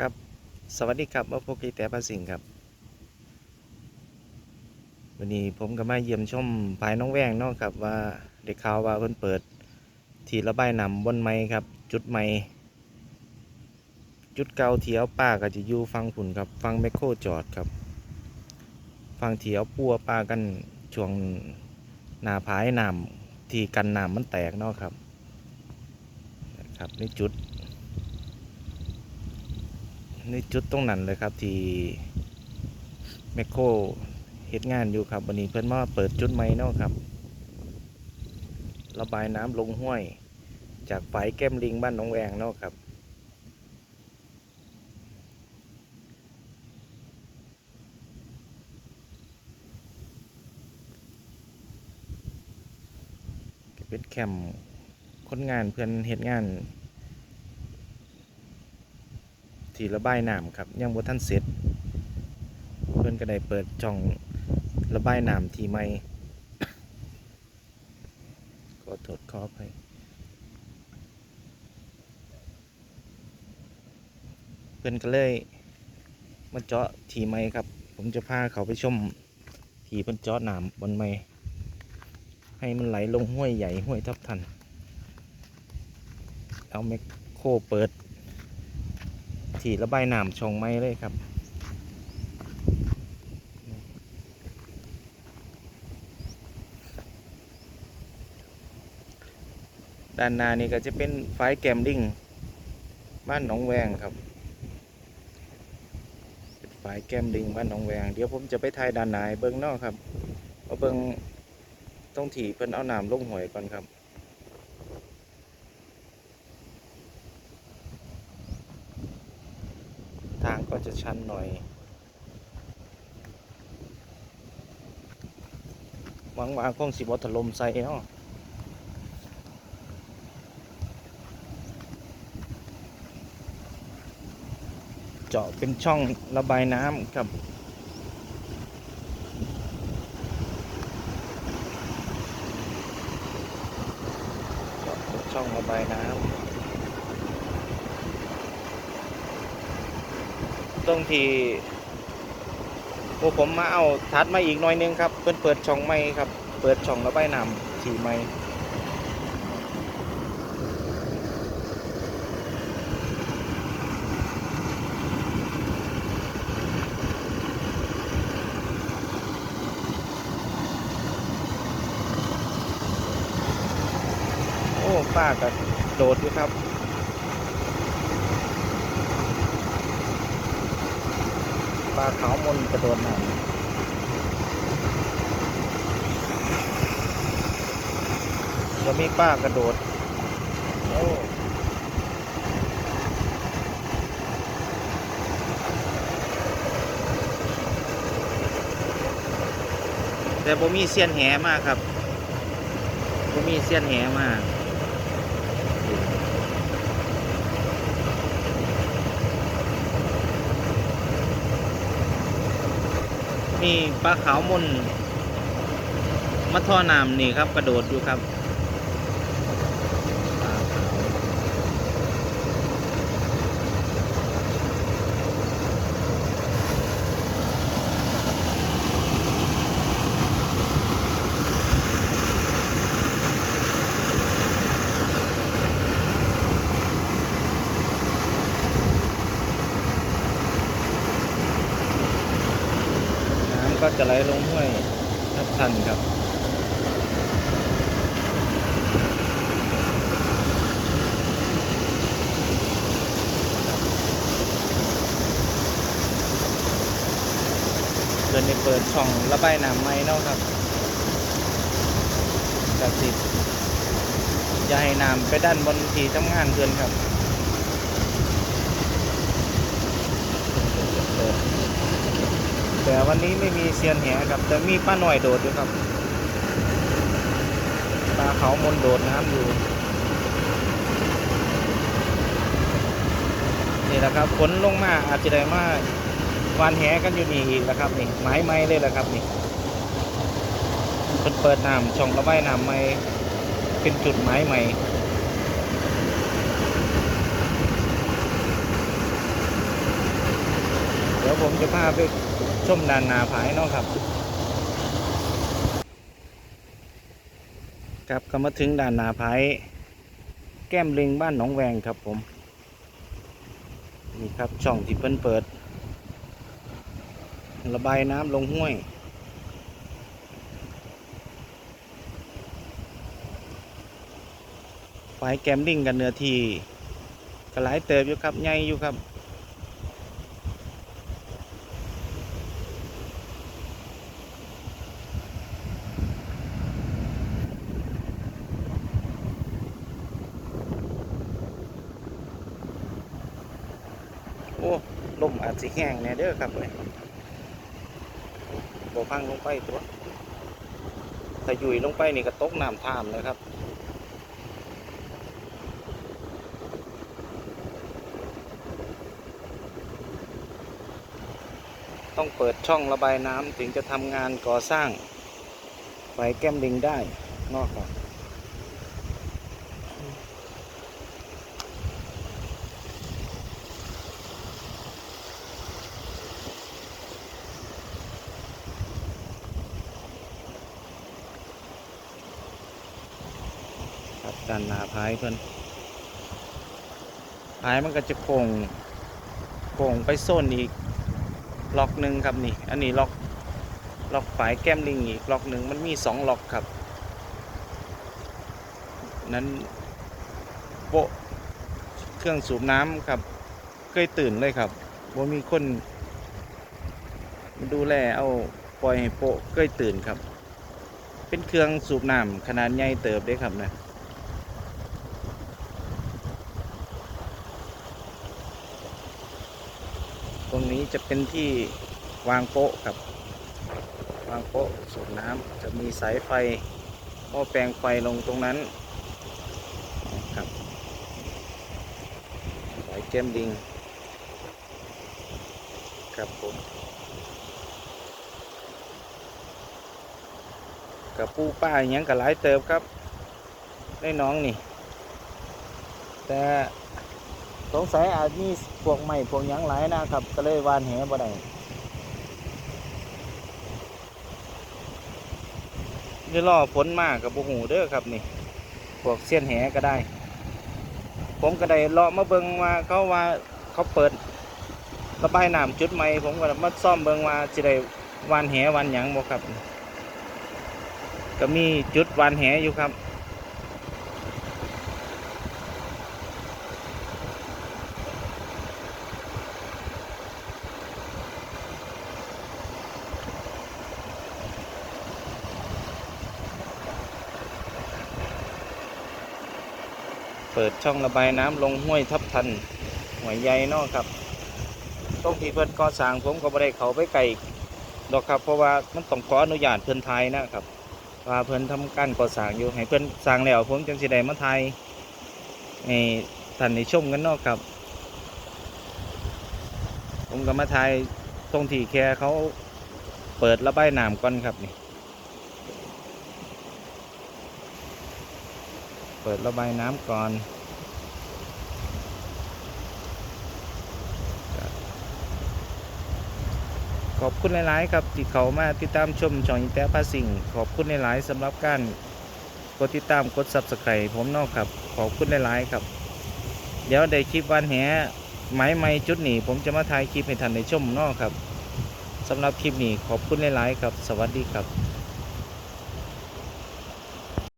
ครับสวัสดีครับมาพบกีแต่ภาสิงครับวันนี้ผมก็มาเยี่ยมชมภายน้องแวงเนาะครับว่าเด็กข่าวว่าเพิ่นเปิด ที่ระบายน้ำบนไม้ครับ จุดไม้จุดเก่าเทียวป้าก็จะอยู่ฟังผุนครับฟังแมคโครจอดครับฟังเทียวปัวป้ากันช่วงหนาพายน้ำที่กันน้ำมันแตกเนาะครับครับในจุด ในจุดตรงนั้นเลยครับที่แมคโครเฮ็ดงานอยู่ครับวันนี้เพิ่อนมาเปิดจุดใหม่เนาะครับ ระบายน้ำลงห้วย จากฝายแก้มลิงบ้านหนองแวงเนาะครับเป็นแคมป์คนงานเพื่อนเฮ็ดงาน ที่ระบายน้ำครับยังบ่ทันเสร็จ เพื่อนก็ได้เปิดช่องระบายน้ำที่ไม่ขอโทษขอไปเพื่อนก็เลยมาเจาะทีไม้ครับ ผมจะพาเขาไปชมทีเพิ่อนเจาะน้ำบนไม้ให้มันไหลลงห้วยใหญ่ห้วยทับทัน เอาแมคโครเปิด ที่ระบายน้ำช่องไม้เลยครับด้านหน้านี่ก็จะเป็นไฟแกมลิงบ้านหนองแวงครับเป็นไฟแกมลิงบ้านหนองแวง เดี๋ยวผมจะไปถ่ายด้านหน้าเบิ้องนอกครับเอาเบิ้องต้องถีเพิ่นเอาน้ำลงหวยก่อนครับ ทางก็ จะชันหน่อย หวังว่าคงสิบอถล่มใส่เนาะเจาะเป็นช่องระบายน้ำครับเจาะเป็นช่องระบายน้ำ ตรงที่พวกผมมาเอาทัดมาอีกหน่อยนึงครับเพิ่นเปิดช่องไม้ครับ เปิดช่องระบายน้ำสีไม้โอ้ป้าก็โดดอยู่ครับ ลาขาวมนกระโดดน้ำจะมีป้ากระโดด โอ้แต่บ่มีเสียนแหมากครับบ่มีเสียนแหมาก มีปลาขาวมนมาท่อน้ำนี่ครับ กระโดดอยู่ครับปลาขาวน้ำก็ จะไหลลงห้วยทับทันครับเดินในเปิดช่องระบายน้ำไม้เนาะครับจากสิอย่าให้น้ำไปด้านบนที่ทำงานเกินครับ แต่วันนี้ไม่มีเซียนแหครับแต่มีป้าหน่อยโดดอยู่ครับปลาเขามนโดดน้ำอยู่นี่แหละครับฝนลงมาอาจจะได้มากวานแหกันอยู่นี่อีกแล้วครับนี่ไม้ไม้เลยแหละครับนี่เพิ่นเปิดน้ำช่องระบายน้ำไม่เป็นจุดไม้ใหม่ดี๋ยวผมจะพาไป ชมด้านหนาผายเนาะครับครับก็มาถึงด่านนาผายแก้มลิงบ้านหนองแวงครับผมนี่ครับช่องที่เพิ่นเปิด ระบายน้ำลงห้วย ฝายแกมลิงกันเนื้อที่ก็หลายเติบอยู่ครับใหญ่อยู่ครับ โอ้ ลมอาจจะแห้งแน่เด้อครับเลยบ่พังลงไปตัวถ้ายู่ลงไปนี่ก็ตกน้ำท่ามเลยครับต้องเปิดช่องระบายน้ำถึงจะทำงานก่อสร้างไฟแก้มลิงได้นอกครับ ครับด้านหนาพายเพิ่อนพายมันก็จะโก่งโก่งไปโซนอีกล็อกหนึ่งครับนี่ อันนี้ล็อกล็อกฝายแก้มลิงอีกล็อกหนึ่งมันมีสองล็อกครับ นั้นโปะเครื่องสูบน้ำครับเคยตื่นเลยครับว่ามีคนดูแลเอาปล่อยให้โปะเคยตื่นครับ เป็นเครื่องสูบน้ำขนาดใหญ่เติบเด้ครับนะ ตรงนี้จะเป็นที่วางโป๊ะครับ วางโป๊ะสูบน้ำจะมีสายไฟหม้อแปลงไฟลงตรงนั้นครับสายแก้มดิงครับผมกับปูป้าอย่างกับหลายเติบครับได้น้องนี่ แต่ สงสัยอาจมีพวกใหม่พวกยังหลายนะครับ ก็เลยวานแหบ่ได้นี่รอฝนมากกับบุหูเด้อครับนี่ พวกเสี้ยนแหก็ได้ ผมก็ได้รอมาเบิงว่าเขาว่าเขาเปิดระบายน้ำจุดใหม่ผมก็มาซ่อมเบิงว่าจะได้วานแหวานหยังบ่ครับ ก็มีจุดวานแหอยู่ครับ ปิดช่องระบายน้ำลงห้วยทับทันหวยใหญ่นาะครับตรงที่เพิ่นก่อสร้างผมก็บ่ได้เขาไปไกลดอกครับเพราะว่ามันต้องขออนุญาตเพิ่นทายนะครับว่าเพิ่นทำการก่อสร้างอยู่ให้เพิ่นสร้างแล้วผมจังสิได้มาทายให้ท่านได้ชมกันนาะครับ ผมก็มาทายตรงที่แค่เขาเปิดระบายน้ำก่อนครับนี่ เปิดระบายน้ำก่อนขอบคุณหลาย ๆ ครับที่เขามาติดตามชมช่องอินเตอร์พาสิงขอบคุณหลาย ๆสำหรับการกดติดตามกด subscribe ผมนอกครับ ขอบคุณหลาย ๆ ครับ เดี๋ยวได้คลิปวันแหไม้ไม้จุดนี้ผมจะมาถ่ายคลิปให้ท่านได้ชมนอกครับสำหรับคลิปนี้ขอบคุณหลาย ๆ ครับ สวัสดีครับ